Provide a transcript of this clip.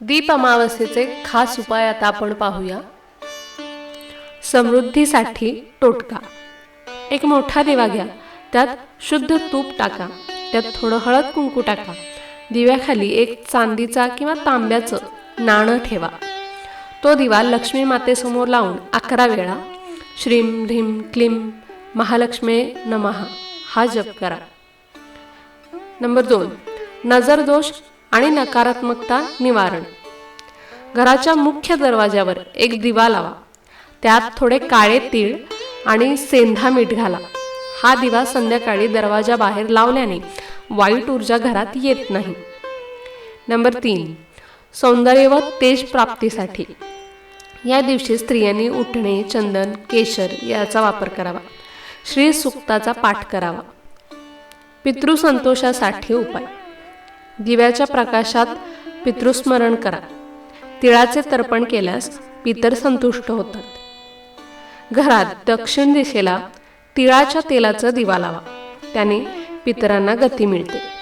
दीप अमावस्येचे खास उपाय आता आपण पाहूया. समृद्धीसाठी टोटका. एक मोठा दिवा घ्या. त्यात शुद्ध तूप टाका. त्यात थोडं हळद कुंकू टाका. दिव्याखाली एक चांदीचा किंवा तांब्याचं नाणं ठेवा. तो दिवा लक्ष्मी मातेसमोर लावून अकरा वेळा श्रीम ह्रीम क्लीम महालक्ष्मी नमः हा जप करा. नंबर दोन. नजर दोष आणि नकारात्मकता निवारण. घराच्या मुख्य दरवाज्यावर एक दिवा लावा. त्यात थोडे काळे तीळ आणि सेंधा मीठ घाला. हा दिवा संध्याकाळी दरवाजा बाहेर लावल्याने वाईट ऊर्जा घरात येत नाही. नंबर तीन. सौंदर्य व तेज प्राप्तीसाठी. या दिवशी स्त्रियांनी उठणे चंदन केशर याचा वापर करावा. श्री सुक्ताचा पाठ करावा. पितृसंतोषासाठी उपाय. दिव्याच्या प्रकाशात पितृस्मरण करा. तिळाचे तर्पण केल्यास पितर संतुष्ट होतात. घरात दक्षिण दिशेला तिळाच्या तेलाचा दिवा लावा. त्याने पितरांना गती मिळते.